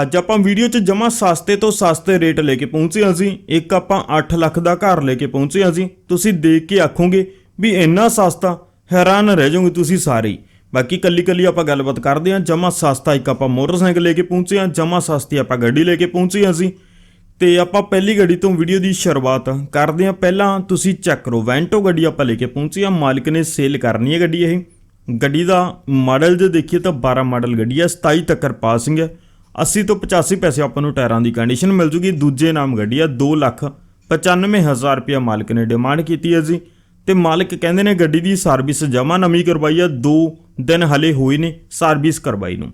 ਅੱਜ ਆਪਾਂ ਵੀਡੀਓ 'ਚ ਜਮਾ ਸਸਤੇ ਤੋਂ ਸਸਤੇ ਰੇਟ ਲੈ ਕੇ ਪਹੁੰਚੇ ਹਾਂ ਅਸੀਂ ਇੱਕ ਆਪਾਂ 8 ਲੱਖ ਦਾ ਘਰ ਲੈ ਕੇ ਪਹੁੰਚੇ ਹਾਂ ਜੀ। ਤੁਸੀਂ ਦੇਖ ਕੇ ਆਖੋਗੇ ਵੀ ਇੰਨਾ ਸਸਤਾ ਹੈਰਾਨ ਰਹਿ ਜਾਓਗੇ ਤੁਸੀਂ ਸਾਰੇ ਬਾਕੀ ਕੱਲੀ ਕੱਲੀ ਆਪਾਂ ਗੱਲਬਾਤ ਕਰਦੇ ਹਾਂ। ਜਮਾ ਸਸਤਾ ਇੱਕ ਆਪਾਂ ਮੋਟਰਸਾਈਕਲ ਲੈ ਕੇ ਪਹੁੰਚੇ ਹਾਂ। ਜਮਾ ਸਸਤੀ ਆਪਾਂ ਗੱਡੀ ਲੈ ਕੇ ਪਹੁੰਚੇ ਹਾਂ ਅਸੀਂ ਤੇ ਆਪਾਂ ਪਹਿਲੀ ਗੱਡੀ ਤੋਂ ਵੀਡੀਓ ਦੀ ਸ਼ੁਰੂਆਤ ਕਰਦੇ ਹਾਂ। ਪਹਿਲਾਂ ਤੁਸੀਂ ਚੈੱਕ ਕਰੋ, ਵੈਂਟੋ ਗੱਡੀ ਆਪਾਂ ਲੈ ਕੇ ਪਹੁੰਚੇ ਹਾਂ। ਮਾਲਕ ਨੇ ਸੇਲ ਕਰਨੀ ਹੈ ਗੱਡੀ ਇਹ। ਗੱਡੀ ਦਾ ਮਾਡਲ ਜੇ ਦੇਖੀਏ ਤਾਂ 12 ਮਾਡਲ ਗੱਡੀ ਹੈ। 27 ਤੱਕਰ ਪਾਸਿੰਗ ਹੈ। 80 ਤੋਂ 85 ਪੈਸੇ ਆਪਾਂ ਨੂੰ ਟਾਇਰਾਂ ਦੀ ਕੰਡੀਸ਼ਨ ਮਿਲ ਜੂਗੀ। ਦੂਜੇ ਨਾਮ ਗੱਡੀ ਆ 2 ਲੱਖ 95000 ਰੁਪਇਆ ਮਾਲਕ ਨੇ ਡਿਮਾਂਡ ਕੀਤੀ ਹੈ ਜੀ। ਤੇ ਮਾਲਕ ਕਹਿੰਦੇ ਨੇ ਗੱਡੀ ਦੀ ਸਰਵਿਸ ਜਮਾ ਨਵੀਂ ਕਰਵਾਈ ਹੈ 2 ਦਿਨ ਹਲੇ ਹੋਏ ਨੇ ਸਰਵਿਸ ਕਰਵਾਈ ਨੂੰ।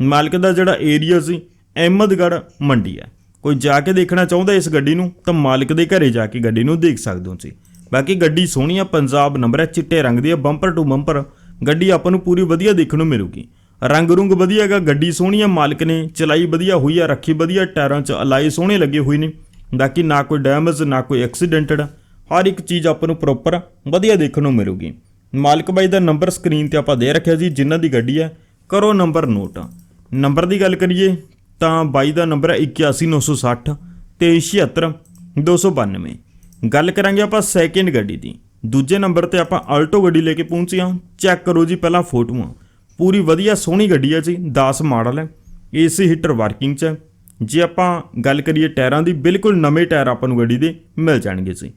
ਮਾਲਕ ਦਾ ਜਿਹੜਾ ਏਰੀਆ ਸੀ ਅਹਿਮਦਗੜ੍ਹ ਮੰਡੀ ਹੈ ਕੋਈ ਜਾ ਕੇ ਦੇਖਣਾ ਚਾਹੁੰਦਾ ਇਸ ਗੱਡੀ ਨੂੰ, ਤਾਂ ਮਾਲਕ ਦੇ ਘਰੇ ਜਾ ਕੇ ਗੱਡੀ ਨੂੰ ਦੇਖ ਸਕਦੇ ਹੋ ਜੀ। ਬਾਕੀ ਗੱਡੀ ਸੋਹਣੀ ਆ, ਪੰਜਾਬ ਨੰਬਰ ਹੈ, ਚਿੱਟੇ ਰੰਗ ਦੀ ਹੈ ਬੰਪਰ ਟੂ ਬੰਪਰ ਗੱਡੀ ਆਪਾਂ ਨੂੰ ਪੂਰੀ ਵਧੀਆ ਦੇਖਣ ਨੂੰ ਮਿਲੂਗੀ। ਰੰਗ ਰੁੰਗ ਵਧੀਆ ਹੈਗਾ, ਗੱਡੀ ਸੋਹਣੀ ਆ, ਮਾਲਕ ਨੇ ਚਲਾਈ ਵਧੀਆ ਹੋਈ ਆ, ਰੱਖੀ ਵਧੀਆ, ਟਾਇਰਾਂ 'ਚ ਅਲਾਈ ਸੋਹਣੇ ਲੱਗੇ ਹੋਏ ਨੇ। ਬਾਕੀ ਨਾ ਕੋਈ ਡੈਮੇਜ ਨਾ ਕੋਈ ਐਕਸੀਡੈਂਟਡ ਹਰ ਇੱਕ ਚੀਜ਼ ਆਪਾਂ ਨੂੰ ਪ੍ਰੋਪਰ ਵਧੀਆ ਦੇਖਣ ਨੂੰ ਮਿਲੂਗੀ। ਮਾਲਕ ਬਾਈ ਦਾ ਨੰਬਰ ਸਕਰੀਨ ਤੇ ਆਪਾਂ ਦੇ ਰੱਖਿਆ ਜੀ ਜਿਨ੍ਹਾਂ ਦੀ ਗੱਡੀ ਹੈ ਕਰੋ ਨੰਬਰ ਨੋਟ ਨੰਬਰ ਦੀ ਗੱਲ ਕਰੀਏ, ਤਾਂ ਬਾਈ ਦਾ ਨੰਬਰ ਹੈ 81960 ਤੇ 76292 ਗੱਲ ਕਰਾਂਗੇ ਆਪਾਂ ਸੈਕਿੰਡ ਗੱਡੀ ਦੀ। ਦੂਜੇ ਨੰਬਰ ਤੇ ਆਪਾਂ ਆਲਟੋ ਗੱਡੀ ਲੈ ਕੇ ਪਹੁੰਚੇ ਹਾਂ। ਚੈੱਕ ਕਰੋ ਜੀ ਪਹਿਲਾਂ ਫੋਟੋਆਂ ਪੂਰੀ ਵਧੀਆ ਸੋਹਣੀ ਗੱਡੀ ਹੈ ਜੀ 10 ਮਾਡਲ ਹੈ। ਏਸੀ ਹੀਟਰ ਵਰਕਿੰਗ 'ਚ ਹੈ। ਜੇ ਆਪਾਂ ਗੱਲ ਕਰੀਏ ਟਾਇਰਾਂ ਦੀ, ਬਿਲਕੁਲ ਨਵੇਂ ਟਾਇਰ ਆਪਾਂ ਨੂੰ ਗੱਡੀ ਦੇ ਮਿਲ ਜਾਣਗੇ ਜੀ।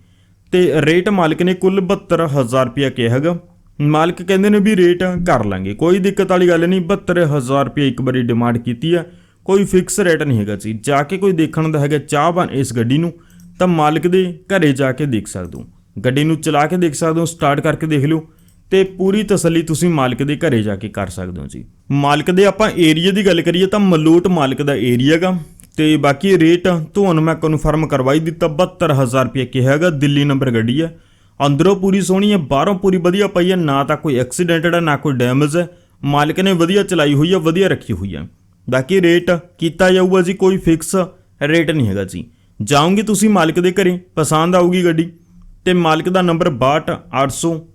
ਤੇ ਰੇਟ ਮਾਲਕ ਨੇ ਕੁੱਲ 72000 ਰੁਪਇਆ ਕਿਹਾ ਹੈਗਾ। ਮਾਲਕ ਕਹਿੰਦੇ ਨੇ ਵੀ ਰੇਟ ਕਰ ਲਾਂਗੇ। ਕੋਈ ਦਿੱਕਤ ਵਾਲੀ ਗੱਲ ਨਹੀਂ 72000 ਰੁਪਏ ਇੱਕ ਵਾਰੀ ਡਿਮਾਂਡ ਕੀਤੀ ਹੈ ਕੋਈ ਫਿਕਸ ਰੇਟ ਨਹੀਂ ਹੈਗਾ ਜੀ। ਜਾ ਕੇ ਕੋਈ ਦੇਖਣ ਦਾ ਹੈਗਾ ਚਾਹਵਾਨ ਇਸ ਗੱਡੀ ਨੂੰ, ਤਾਂ ਮਾਲਕ ਦੇ ਘਰੇ ਜਾ ਕੇ ਦੇਖ ਸਕਦੇ ਹੋ। ਗੱਡੀ ਨੂੰ ਚਲਾ ਕੇ ਦੇਖ ਸਕਦੇ ਹੋ ਸਟਾਰਟ ਕਰਕੇ ਦੇਖ ਲਿਓ। ਤੇ ਪੂਰੀ ਤਸੱਲੀ ਤੁਸੀਂ ਮਾਲਕ ਦੇ ਘਰੇ ਜਾ ਕੇ ਕਰ ਸਕਦੇ ਹੋ ਜੀ। ਮਾਲਕ ਦੇ ਆਪਾਂ ਏਰੀਆ ਦੀ ਗੱਲ ਕਰੀਏ ਤਾਂ ਮਲੋਟ ਮਾਲਕ ਦਾ ਏਰੀਆ ਗਾ ਤੇ ਬਾਕੀ ਰੇਟ ਤੁਹਾਨੂੰ ਮੈਂ ਕਨਫਰਮ ਕਰਵਾਈ ਦਿੱਤਾ 72000 ਰੁਪਏ ਕਿਹਾ ਹੈਗਾ, ਦਿੱਲੀ ਨੰਬਰ ਗੱਡੀ ਹੈ। ਅੰਦਰੋਂ ਪੂਰੀ ਸੋਹਣੀ ਹੈ, ਬਾਹਰੋਂ ਪੂਰੀ ਵਧੀਆ ਪਈ ਹੈ, ਨਾ ਤਾਂ ਕੋਈ ਐਕਸੀਡੈਂਟਡ ਹੈ, ਨਾ ਕੋਈ ਡੈਮੇਜ ਹੈ। ਮਾਲਕ ਨੇ ਵਧੀਆ ਚਲਾਈ ਹੋਈ ਹੈ, ਵਧੀਆ ਰੱਖੀ ਹੋਈ ਹੈ। ਬਾਕੀ ਰੇਟ ਕੀਤਾ ਜਾਊਗਾ ਜੀ, ਕੋਈ ਫਿਕਸ ਰੇਟ ਨਹੀਂ ਹੈਗਾ ਜੀ। ਜਾਓਗੇ ਤੁਸੀਂ ਮਾਲਕ ਦੇ ਘਰੇ, ਪਸੰਦ ਆਊਗੀ ਗੱਡੀ। ਤੇ ਮਾਲਕ ਦਾ ਨੰਬਰ 62800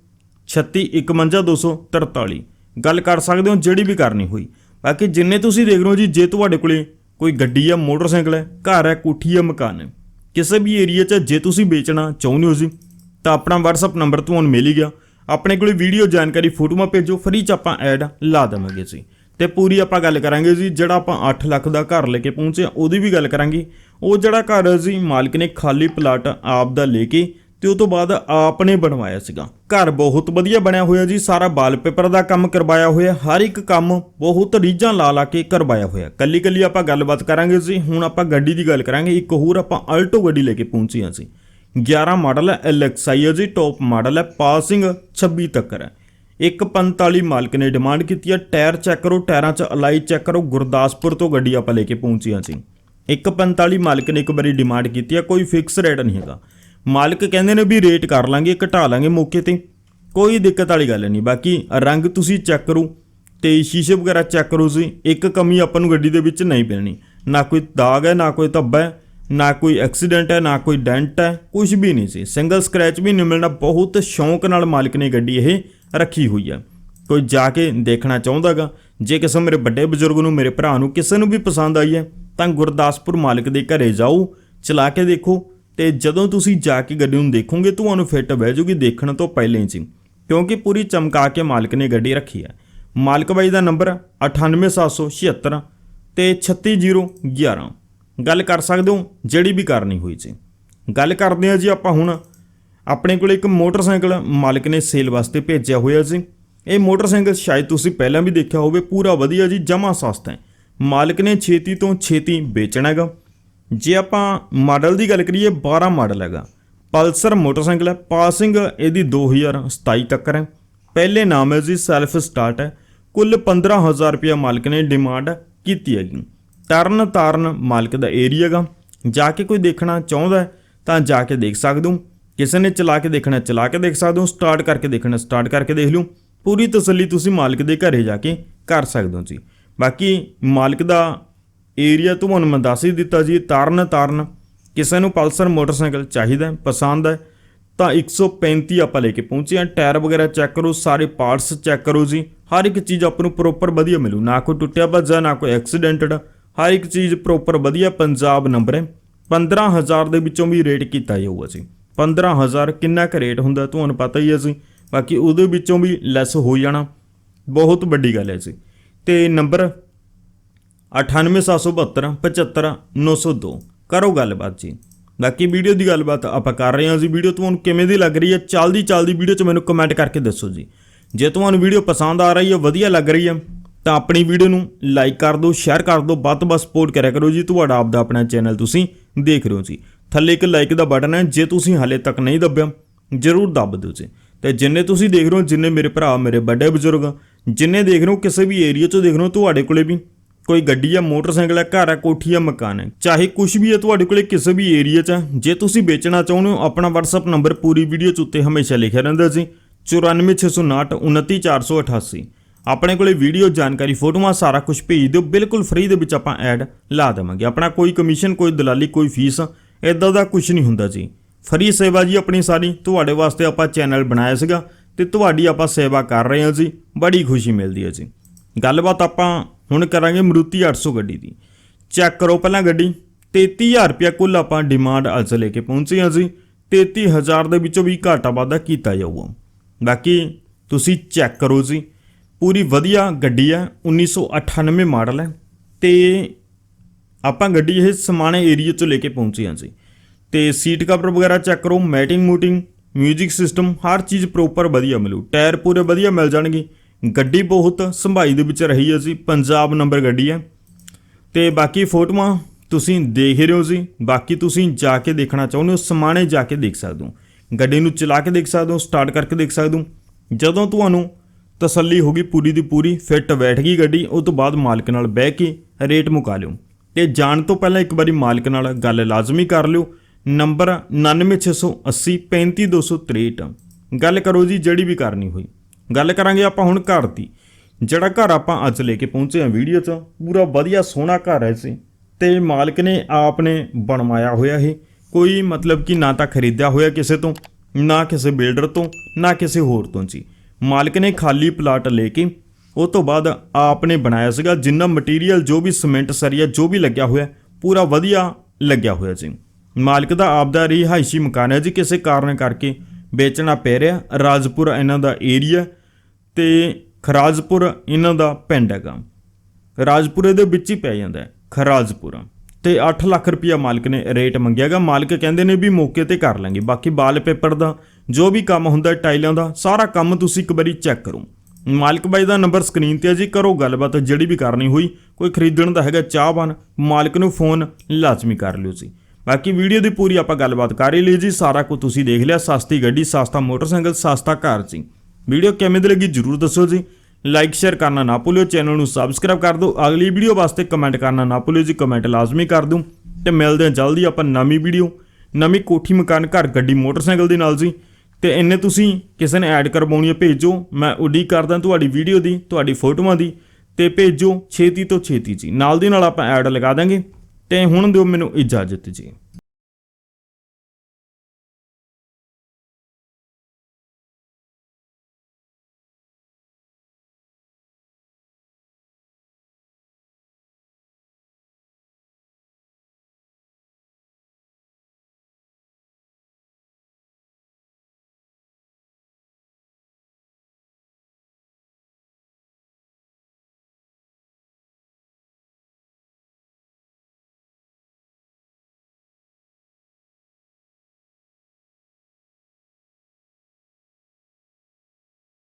3611243 ਗੱਲ ਕਰ ਸਕਦੇ ਹੋ ਜਿਹੜੀ ਵੀ ਕਰਨੀ ਹੋਈ। ਬਾਕੀ ਜਿੰਨੇ ਤੁਸੀਂ ਦੇਖ ਰਹੇ ਹੋ ਜੀ, ਜੇ ਤੁਹਾਡੇ ਕੋਲੇ ਕੋਈ ਗੱਡੀ ਆ, ਮੋਟਰਸਾਈਕਲ ਹੈ ਘਰ ਹੈ ਕੋਠੀ ਹੈ ਮਕਾਨ ਹੈ ਕਿਸੇ ਵੀ ਏਰੀਆ 'ਚ ਜੇ ਤੁਸੀਂ ਵੇਚਣਾ ਚਾਹੁੰਦੇ ਹੋ ਜੀ, ਤਾਂ ਆਪਣਾ WhatsApp ਨੰਬਰ ਤੁਹਾਨੂੰ ਮਿਲ ਹੀ ਗਿਆ। ਆਪਣੇ ਕੋਲੇ ਵੀਡੀਓ ਜਾਣਕਾਰੀ, ਫੋਟੋਆਂ ਭੇਜੋ, ਫ੍ਰੀ 'ਚ ਆਪਾਂ ਐਡ ਲਾ ਦੇਵਾਂਗੇ ਜੀ। ਤੇ ਪੂਰੀ ਆਪਾਂ ਗੱਲ ਕਰਾਂਗੇ ਜੀ, ਜਿਹੜਾ ਆਪਾਂ 8 ਲੱਖ ਦਾ ਘਰ ਲੈ ਕੇ ਪਹੁੰਚੇ ਉਹਦੀ ਵੀ ਗੱਲ ਕਰਾਂਗੇ। ਉਹ ਜਿਹੜਾ ਘਰ ਹੈ ਜੀ, ਮਾਲਕ ਨੇ ਖਾਲੀ ਪਲਾਟ ਆਪ ਦਾ ਲੈ ਕੇ ਤੇ ਉਹ ਤੋਂ ਬਾਅਦ ਆਪ ਨੇ ਬਣਵਾਇਆ ਸੀਗਾ। ਘਰ ਬਹੁਤ ਵਧੀਆ ਬਣਿਆ ਹੋਇਆ ਜੀ, ਸਾਰਾ ਵਾਲਪੇਪਰ ਦਾ ਕੰਮ ਕਰਵਾਇਆ ਹੋਇਆ, ਹਰ ਇੱਕ ਕੰਮ ਬਹੁਤ ਰੀਝਾਂ ਲਾ ਲਾ ਕੇ ਕਰਵਾਇਆ ਹੋਇਆ। ਕੱਲੀ ਕੱਲੀ ਆਪਾਂ ਗੱਲਬਾਤ ਕਰਾਂਗੇ ਜੀ, ਹੁਣ ਆਪਾਂ ਗੱਡੀ ਦੀ ਗੱਲ ਕਰਾਂਗੇ, ਇੱਕ ਹੋਰ ਆਪਾਂ ਆਲਟੋ ਗੱਡੀ ਲੈ ਕੇ ਪਹੁੰਚੇ ਹਾਂ ਜੀ। 11 ਮਾਡਲ ਹੈ ਐਲਐਕਸਆਈ ਹੈ ਜੀ ਟੌਪ ਮਾਡਲ ਹੈ ਪਾਸਿੰਗ 26 ਤੱਕ ਹੈ। 145 ਮਾਲਕ ਨੇ ਡਿਮਾਂਡ ਕੀਤੀ ਹੈ, ਟਾਇਰ ਚੈੱਕ ਕਰੋ, ਟਾਇਰਾਂ 'ਚ ਅਲਾਈ ਚੈੱਕ ਕਰੋ, ਗੁਰਦਾਸਪੁਰ ਤੋਂ ਗੱਡੀ ਆਪਾਂ ਲੈ ਕੇ ਪਹੁੰਚੇ ਹਾਂ ਜੀ 145 ਮਾਲਕ ਨੇ ਇੱਕ ਵਾਰੀ ਡਿਮਾਂਡ ਕੀਤੀ ਹੈ, ਕੋਈ ਫਿਕਸ ਰੇਟ ਨਹੀਂ ਹੈਗਾ। ਮਾਲਕ ਕਹਿੰਦੇ ਨੇ ਵੀ ਰੇਟ ਕਰ ਲਾਂਗੇ, ਘਟਾ ਲਾਂਗੇ ਮੌਕੇ ਤੇ। ਕੋਈ ਦਿੱਕਤ ਵਾਲੀ ਗੱਲ ਨਹੀਂ। ਬਾਕੀ ਰੰਗ ਤੁਸੀਂ ਚੈੱਕ ਕਰੋ ਤੇ ਸ਼ੀਸ਼ੇ ਵਗੈਰਾ ਚੈੱਕ ਕਰੋ ਜੀ ਇੱਕ ਕਮੀ ਆਪਾਂ ਨੂੰ ਗੱਡੀ ਦੇ ਵਿੱਚ ਨਹੀਂ ਪੈਣੀ ਨਾ ਕੋਈ ਦਾਗ ਹੈ, ਨਾ ਕੋਈ ਧੱਬਾ ਹੈ, ਨਾ ਕੋਈ ਐਕਸੀਡੈਂਟ ਹੈ, ਨਾ ਕੋਈ ਡੈਂਟ ਹੈ ਕੁਝ ਵੀ ਨਹੀਂ ਸੀ। ਸਿੰਗਲ ਸਕ੍ਰੈਚ ਵੀ ਨਹੀਂ ਮਿਲਣਾ। ਬਹੁਤ ਸ਼ੌਂਕ ਨਾਲ ਮਾਲਕ ਨੇ ਗੱਡੀ ਇਹ ਰੱਖੀ ਹੋਈ ਹੈ। ਕੋਈ ਜਾ ਕੇ ਦੇਖਣਾ ਚਾਹੁੰਦਾਗਾ। ਜੇ ਕਿਸੇ ਮੇਰੇ ਵੱਡੇ ਬਜ਼ੁਰਗ ਨੂੰ, ਮੇਰੇ ਭਰਾ ਨੂੰ ਕਿਸੇ ਨੂੰ ਵੀ ਪਸੰਦ ਆਈ ਹੈ, ਤਾਂ ਗੁਰਦਾਸਪੁਰ ਮਾਲਕ ਦੇ ਘਰੇ ਜਾਓ, ਚਲਾ ਕੇ ਦੇਖੋ। ਤੇ ਜਦੋਂ ਤੁਸੀਂ ਜਾ ਕੇ ਗੱਡੀ ਨੂੰ ਦੇਖੋਗੇ, ਤੁਹਾਨੂੰ ਫਿੱਟ ਬਹਿ ਜੂਗੀ ਦੇਖਣ ਤੋਂ ਪਹਿਲਾਂ ਹੀ। ਸੀ ਕਿਉਂਕਿ ਪੂਰੀ ਚਮਕਾ ਕੇ ਮਾਲਕ ਨੇ ਗੱਡੀ ਰੱਖੀ ਹੈ। ਮਾਲਕ ਬਾਈ ਦਾ ਨੰਬਰ 98776 ਤੇ 36011 ਗੱਲ ਕਰ ਸਕਦੇ ਹੋ, ਜਿਹੜੀ ਵੀ ਕਰਨੀ ਹੋਈ ਸੀ। ਗੱਲ ਕਰਦੇ ਆ ਜੀ ਆਪਾਂ ਹੁਣ। ਆਪਣੇ ਕੋਲ ਇੱਕ ਮੋਟਰਸਾਈਕਲ ਮਾਲਕ ਨੇ ਸੇਲ ਵਾਸਤੇ ਭੇਜਿਆ ਹੋਇਆ ਸੀ। ਇਹ ਮੋਟਰਸਾਈਕਲ ਸ਼ਾਇਦ ਤੁਸੀਂ ਪਹਿਲਾਂ ਵੀ ਦੇਖਿਆ ਹੋਵੇ, ਪੂਰਾ ਵਧੀਆ ਜੀ, ਜਮਾ ਸਸਤਾ ਹੈ। ਮਾਲਕ ਨੇ ਛੇਤੀ ਤੋਂ ਛੇਤੀ ਵੇਚਣਾ ਹੈਗਾ। ਜੇ ਆਪਾਂ ਮਾਡਲ ਦੀ ਗੱਲ ਕਰੀਏ 12 ਮਾਡਲ ਹੈਗਾ। ਪਲਸਰ ਮੋਟਰਸਾਈਕਲ ਹੈ, ਪਾਸਿੰਗ ਇਹਦੀ 2027 ਤੱਕ ਹੈ। ਪਹਿਲੇ ਨਾਮ ਹੈ ਜੀ ਸੈਲਫ ਸਟਾਰਟ ਹੈ। ਕੁੱਲ 15000 ਰੁਪਇਆ ਮਾਲਕ ਨੇ ਡਿਮਾਂਡ ਕੀਤੀ ਹੈਗੀ। ਤਰਨ ਤਾਰਨ ਮਾਲਕ ਦਾ ਏਰੀਆ ਹੈਗਾ। ਜਾ ਕੇ ਕੋਈ ਦੇਖਣਾ ਚਾਹੁੰਦਾ ਤਾਂ ਜਾ ਕੇ ਦੇਖ ਸਕਦੇ ਹੋ। ਕਿਸੇ ਨੇ ਚਲਾ ਕੇ ਦੇਖਣਾ, ਚਲਾ ਕੇ ਦੇਖ ਸਕਦੇ ਹੋ। ਸਟਾਰਟ ਕਰਕੇ ਦੇਖਣਾ ਸਟਾਰਟ ਕਰਕੇ ਦੇਖ ਲਓ। ਪੂਰੀ ਤਸੱਲੀ ਤੁਸੀਂ ਮਾਲਕ ਦੇ ਘਰੇ ਜਾ ਕੇ ਕਰ ਸਕਦੇ ਹੋ ਜੀ। ਬਾਕੀ ਮਾਲਕ ਦਾ ਏਰੀਆ ਤੁਹਾਨੂੰ ਮੈਂ ਦੱਸ ਹੀ ਦਿੱਤਾ ਜੀ, ਤਾਰਨ ਤਾਰਨ ਕਿਸੇ ਨੂੰ ਪਲਸਰ ਮੋਟਰਸਾਈਕਲ ਚਾਹੀਦਾ ਪਸੰਦ ਹੈ, ਤਾਂ 135 ਆਪਾਂ ਲੈ ਕੇ ਪਹੁੰਚੇ ਹਾਂ। ਟਾਇਰ ਵਗੈਰਾ ਚੈੱਕ ਕਰੋ, ਸਾਰੇ ਪਾਰਟਸ ਚੈੱਕ ਕਰੋ ਜੀ। ਹਰ ਇੱਕ ਚੀਜ਼ ਆਪਾਂ ਨੂੰ ਪ੍ਰੋਪਰ ਵਧੀਆ ਮਿਲੂ, ਨਾ ਕੋਈ ਟੁੱਟਿਆ ਭੱਜਾ ਨਾ ਕੋਈ ਐਕਸੀਡੈਂਟਡ ਹਰ ਇੱਕ ਚੀਜ਼ ਪ੍ਰੋਪਰ ਵਧੀਆ, ਪੰਜਾਬ ਨੰਬਰ ਹੈ। 15000 ਦੇ ਵਿੱਚੋਂ ਵੀ ਰੇਟ ਕੀਤਾ ਜਾਊਗਾ ਜੀ। 15000 ਕਿੰਨਾ ਕੁ ਰੇਟ ਹੁੰਦਾ ਤੁਹਾਨੂੰ ਪਤਾ ਹੀ ਹੈ ਜੀ। ਬਾਕੀ ਉਹਦੇ ਵਿੱਚੋਂ ਵੀ ਲੈਸ ਹੋ ਜਾਣਾ। ਬਹੁਤ ਵੱਡੀ ਗੱਲ ਹੈ ਜੀ। ਤੇ ਨੰਬਰ 98772 75902 ਕਰੋ ਗੱਲਬਾਤ ਜੀ। ਬਾਕੀ ਵੀਡੀਓ ਦੀ ਗੱਲਬਾਤ ਆਪਾਂ ਕਰ ਰਹੇ ਹਾਂ ਜੀ। ਵੀਡੀਓ ਤੁਹਾਨੂੰ ਕਿਵੇਂ ਦੀ ਲੱਗ ਰਹੀ ਹੈ, ਚੱਲਦੀ ਚੱਲਦੀ ਵੀਡੀਓ 'ਚ ਮੈਨੂੰ ਕਮੈਂਟ ਕਰਕੇ ਦੱਸੋ ਜੀ। ਜੇ ਤੁਹਾਨੂੰ ਵੀਡੀਓ ਪਸੰਦ ਆ ਰਹੀ ਹੈ, ਵਧੀਆ ਲੱਗ ਰਹੀ ਹੈ, ਤਾਂ ਆਪਣੀ ਵੀਡੀਓ ਨੂੰ ਲਾਈਕ ਕਰ ਦਿਓ ਸ਼ੇਅਰ ਕਰ ਦਿਓ, ਵੱਧ ਤੋਂ ਵੱਧ ਸਪੋਰਟ ਕਰਿਆ ਕਰੋ ਜੀ। ਤੁਹਾਡਾ ਆਪਦਾ ਆਪਣਾ ਚੈਨਲ ਤੁਸੀਂ ਦੇਖ ਰਹੇ ਹੋ ਜੀ। ਥੱਲੇ ਇੱਕ ਲਾਈਕ ਦਾ ਬਟਨ ਹੈ, ਜੇ ਤੁਸੀਂ ਹਾਲੇ ਤੱਕ ਨਹੀਂ ਦੱਬਿਆ, ਜਰੂਰ ਦੱਬ ਦਿਓ ਜੀ। ਤੇ ਜਿੰਨੇ ਤੁਸੀਂ ਦੇਖ ਰਹੇ ਹੋ, ਜਿੰਨੇ ਮੇਰੇ ਭਰਾ, ਮੇਰੇ ਵੱਡੇ ਬਜ਼ੁਰਗ, ਜਿੰਨੇ ਦੇਖ ਰਹੇ ਹੋ, ਕਿਸੇ ਵੀ ਏਰੀਆ 'ਚੋਂ ਦੇਖ ਰਹੇ ਹੋ, ਤੁਹਾਡੇ ਕੋਲੇ ਵੀ ਕੋਈ ਗੱਡੀ ਆ ਮੋਟਰਸਾਈਕਲ ਹੈ ਘਰ ਹੈ ਕੋਠੀ ਆ ਮਕਾਨ ਹੈ। ਚਾਹੇ ਕੁਝ ਵੀ ਹੈ ਤੁਹਾਡੇ ਕੋਲੇ ਕਿਸੇ ਵੀ ਏਰੀਆ 'ਚ ਹੈ, ਜੇ ਤੁਸੀਂ ਵੇਚਣਾ ਚਾਹੁੰਦੇ ਹੋ ਆਪਣਾ WhatsApp ਨੰਬਰ ਪੂਰੀ ਵੀਡੀਓ 'ਚ ਉੱਤੇ ਹਮੇਸ਼ਾ ਲਿਖਿਆ ਰਹਿੰਦਾ ਜੀ। 9469 29488 ਆਪਣੇ ਕੋਲੇ ਵੀਡੀਓ ਜਾਣਕਾਰੀ ਫੋਟੋਆਂ ਸਾਰਾ ਕੁਝ ਭੇਜ ਦਿਓ। ਬਿਲਕੁਲ ਫ੍ਰੀ ਦੇ ਵਿੱਚ ਆਪਾਂ ਐਡ ਲਾ ਦੇਵਾਂਗੇ। ਆਪਣਾ ਕੋਈ ਕਮਿਸ਼ਨ ਕੋਈ ਦਲਾਲੀ ਕੋਈ ਫੀਸ ਇਦਾਂ ਦਾ ਕੁਝ ਨਹੀਂ ਹੁੰਦਾ ਜੀ। ਫਰੀ ਸੇਵਾ ਜੀ ਆਪਣੀ ਸਾਰੀ। ਤੁਹਾਡੇ ਵਾਸਤੇ ਆਪਾਂ ਚੈਨਲ ਬਣਾਇਆ ਸੀਗਾ ਤੇ ਤੁਹਾਡੀ ਆਪਾਂ ਸੇਵਾ ਕਰ ਰਹੇ ਹਾਂ ਜੀ। ਬੜੀ ਖੁਸ਼ੀ ਮਿਲਦੀ ਹੈ ਜੀ। ਗੱਲਬਾਤ ਆਪਾਂ ਹੁਣ ਕਰਾਂਗੇ ਮਰੂਤੀ 800 ਗੱਡੀ ਦੀ। ਚੈੱਕ ਕਰੋ ਪਹਿਲਾਂ ਗੱਡੀ। 33000 ਰੁਪਇਆ ਕੁੱਲ ਆਪਾਂ ਡਿਮਾਂਡ ਅੱਜ ਲੈ ਕੇ ਪਹੁੰਚੇ ਹਾਂ ਜੀ। 33000 ਦੇ ਵਿੱਚੋਂ ਵੀ ਘਾਟਾ ਵਾਧਾ ਕੀਤਾ ਜਾਊਗਾ। ਬਾਕੀ ਤੁਸੀਂ ਚੈੱਕ ਕਰੋ ਜੀ। ਪੂਰੀ ਵਧੀਆ ਗੱਡੀ ਹੈ 1998 ਮਾਡਲ ਹੈ ਤੇ ਆਪਾਂ ਗੱਡੀ ਇਹ ਸਮਾਣੇ ਏਰੀਆ ਚੋਂ ਲੈ ਕੇ ਪਹੁੰਚੇ ਹਾਂ ਜੀ। ਤੇ ਸੀਟ ਕਵਰ ਵਗੈਰਾ ਚੈੱਕ ਕਰੋ, ਮੈਟਿੰਗ ਮੂਟਿੰਗ 뮤직 ਸਿਸਟਮ ਹਰ ਚੀਜ਼ ਪ੍ਰੋਪਰ ਵਧੀਆ ਮਿਲੂ। ਟਾਇਰ ਪੂਰੇ ਵਧੀਆ ਮਿਲ ਜਾਣਗੇ। ਗੱਡੀ ਬਹੁਤ ਸੰਭਾਈ ਦੇ ਵਿੱਚ ਰਹੀ ਹੈ ਜੀ, ਪੰਜਾਬ ਨੰਬਰ ਗੱਡੀ ਹੈ। ਤੇ ਬਾਕੀ ਫੋਟੋਆਂ ਤੁਸੀਂ ਦੇਖ ਰਹੇ ਹੋ ਜੀ, ਬਾਕੀ ਤੁਸੀਂ ਜਾ ਕੇ ਦੇਖਣਾ ਚਾਹੁੰਦੇ ਹੋ, ਸਮਾਣੇ ਜਾ ਕੇ ਦੇਖ ਸਕਦੇ ਹੋ। ਗੱਡੀ ਨੂੰ ਚਲਾ ਕੇ ਦੇਖ ਸਕਦੇ ਹੋ, ਸਟਾਰਟ ਕਰਕੇ ਦੇਖ ਸਕਦੇ ਹੋ। ਜਦੋਂ ਤੁਹਾਨੂੰ ਤਸੱਲੀ ਹੋ ਗਈ ਪੂਰੀ ਦੀ ਪੂਰੀ, ਫਿੱਟ ਬੈਠ ਗਈ ਗੱਡੀ ਉਸ ਤੋਂ ਬਾਅਦ ਮਾਲਕ ਨਾਲ ਬਹਿ ਕੇ ਰੇਟ ਮੁਕਾ ਲਿਓ। ਤੇ ਜਾਣ ਤੋਂ ਪਹਿਲਾਂ ਇੱਕ ਵਾਰੀ ਮਾਲਕ ਨਾਲ ਗੱਲ ਲਾਜ਼ਮੀ ਕਰ ਲਿਓ। ਨੰਬਰ 99680 35263 ਗੱਲ ਕਰੋ ਜੀ, ਜਿਹੜੀ ਵੀ ਕਰਨੀ ਹੋਈ। ਗੱਲ ਕਰਾਂਗੇ ਆਪਾਂ ਹੁਣ ਘਰ ਦੀ। ਜਿਹੜਾ ਘਰ ਆਪਾਂ ਅੱਜ ਲੈ ਕੇ ਪਹੁੰਚੇ ਹਾਂ ਵੀਡੀਓ 'ਚ, ਪੂਰਾ ਵਧੀਆ ਸੋਹਣਾ ਘਰ ਹੈ ਸੀ ਤੇ ਮਾਲਕ ਨੇ ਆਪ ਨੇ ਬਣਵਾਇਆ ਹੋਇਆ ਇਹ। ਕੋਈ ਮਤਲਬ ਕਿ ਨਾ ਤਾਂ ਖਰੀਦਿਆ ਹੋਇਆ ਕਿਸੇ ਤੋਂ, ਨਾ ਕਿਸੇ ਬਿਲਡਰ ਤੋਂ, ਨਾ ਕਿਸੇ ਹੋਰ ਤੋਂ ਜੀ। ਮਾਲਕ ਨੇ ਖਾਲੀ ਪਲਾਟ ਲੈ ਕੇ, ਉਹ ਤੋਂ ਬਾਅਦ ਆਪ ਨੇ ਬਣਾਇਆ ਸੀਗਾ ਜਿੰਨਾ ਮਟੀਰੀਅਲ ਜੋ ਵੀ ਸੀਮੈਂਟ ਸਰੀਆ, ਜੋ ਵੀ ਲੱਗਿਆ ਹੋਇਆ, ਪੂਰਾ ਵਧੀਆ ਲੱਗਿਆ ਹੋਇਆ ਜੀ। ਮਾਲਕ ਦਾ ਆਪਦਾ ਰਿਹਾਇਸ਼ੀ ਮਕਾਨ ਹੈ ਜੀ, ਕਿਸੇ ਕਾਰਨ ਕਰਕੇ ਵੇਚਣਾ ਪੈ ਰਿਹਾ। ਰਾਜਪੁਰ ਇਹਨਾਂ ਦਾ ਏਰੀਆ ਤੇ ਖਰਾਜਪੁਰ ਇਹਨਾਂ ਦਾ ਪਿੰਡ ਹੈਗਾ। ਰਾਜਪੁਰੇ ਦੇ ਵਿੱਚ ਹੀ ਪੈ ਜਾਂਦਾ ਹੈ, ਖਰਾਜਪੁਰਾ। ਤੇ 8 ਲੱਖ ਰੁਪਇਆ ਮਾਲਕ ਨੇ ਰੇਟ ਮੰਗਿਆਗਾ ਮਾਲਕ ਕਹਿੰਦੇ ਨੇ ਵੀ ਮੌਕੇ ਤੇ ਕਰ ਲਾਂਗੇ। ਬਾਕੀ ਬਾਲ ਪੇਪਰ ਦਾ ਜੋ ਵੀ ਕੰਮ ਹੁੰਦਾ ਟਾਈਲਾਂ ਦਾ, ਸਾਰਾ ਕੰਮ ਤੁਸੀਂ ਇੱਕ ਵਾਰੀ ਚੈੱਕ ਕਰੋ। ਮਾਲਕ ਬਾਈ ਦਾ ਨੰਬਰ ਸਕਰੀਨ ਤੇ ਹੈ ਜੀ। ਕਰੋ ਗੱਲਬਾਤ, ਜਿਹੜੀ ਵੀ ਕਰਨੀ ਹੋਈ, ਕੋਈ ਖਰੀਦਣ ਦਾ ਹੈਗਾ ਚਾਹਵਾਨ, ਮਾਲਕ ਨੂੰ ਫੋਨ ਲਾਜ਼ਮੀ ਕਰ ਲਿਓ ਜੀ। ਬਾਕੀ ਵੀਡੀਓ ਦੀ ਪੂਰੀ ਆਪਾਂ ਗੱਲਬਾਤ ਕਰ ਹੀ ਲਈ ਜੀ। ਸਾਰਾ ਕੁਝ ਤੁਸੀਂ ਦੇਖ ਲਿਆ। ਸਸਤੀ ਗੱਡੀ, ਸਸਤਾ ਮੋਟਰਸਾਈਕਲ, ਸਸਤਾ ਘਰ ਜੀ। ਵੀਡੀਓ ਕਿਵੇਂ ਦੀ ਲੱਗੀ ਜਰੂਰ ਦੱਸੋ ਜੀ। ਲਾਈਕ ਸ਼ੇਅਰ ਕਰਨਾ ਨਾ ਭੁੱਲਿਓ ਚੈਨਲ ਨੂੰ ਸਬਸਕ੍ਰਾਈਬ ਕਰ ਦਿਓ। ਅਗਲੀ ਵੀਡੀਓ ਵਾਸਤੇ ਕਮੈਂਟ ਕਰਨਾ ਨਾ ਭੁੱਲਿਓ ਜੀ ਕਮੈਂਟ ਲਾਜ਼ਮੀ ਕਰ ਦਿਓ। ਤੇ ਮਿਲਦੇ ਹਾਂ ਜਲਦੀ ਆਪਾਂ ਨਵੀਂ ਵੀਡੀਓ। ਨਵੀਂ ਕੋਠੀ ਮਕਾਨ ਘਰ ਗੱਡੀ ਮੋਟਰਸਾਈਕਲ ਦੇ ਨਾਲ ਜੀ। ਤੇ ਇੰਨੇ ਤੁਸੀਂ ਕਿਸੇ ਨੇ ਐਡ ਕਰਵਾਉਣੀ ਹੈ ਭੇਜੋ। ਮੈਂ ਉਡੀਕ ਕਰਦਾ ਤੁਹਾਡੀ ਵੀਡੀਓ ਦੀ, ਤੁਹਾਡੀ ਫੋਟੋਆਂ ਦੀ। ਤੇ ਭੇਜੋ ਛੇਤੀ ਤੋਂ ਛੇਤੀ ਜੀ। ਨਾਲ ਦੀ ਨਾਲ ਆਪਾਂ ਐਡ ਲਗਾ ਦਾਂਗੇ। ਤੇ ਹੁਣ ਦਿਓ ਮੈਨੂੰ ਇਜਾਜ਼ਤ ਜੀ।